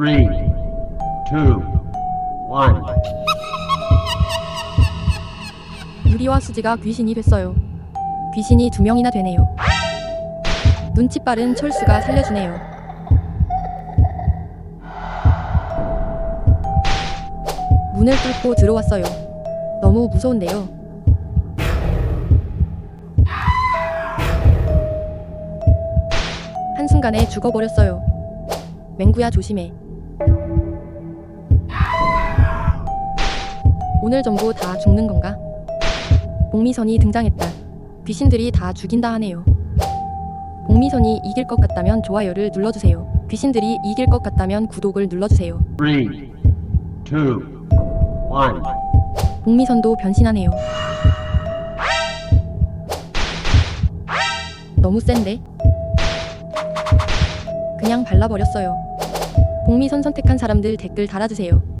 Three, two, one. 유리와 수지가 귀신이 됐어요. 귀신이 두 명이나 되네요. 눈치 빠른 철수가 살려주네요. 문을 뚫고 들어왔어요. 너무 무서운데요. 한순간에 죽어버렸어요. 맹구야 조심해. 오늘 전부 다 죽는 건가? 복미선이 등장했다. 귀신들이 다 죽인다 하네요. 복미선이 이길 것 같다면 좋아요를 눌러주세요. 귀신들이 이길 것 같다면 구독을 눌러주세요. Three, two, one. 복미선도 변신하네요. 너무 센데? 그냥 발라버렸어요. 복미선 선택한 사람들 댓글 달아주세요.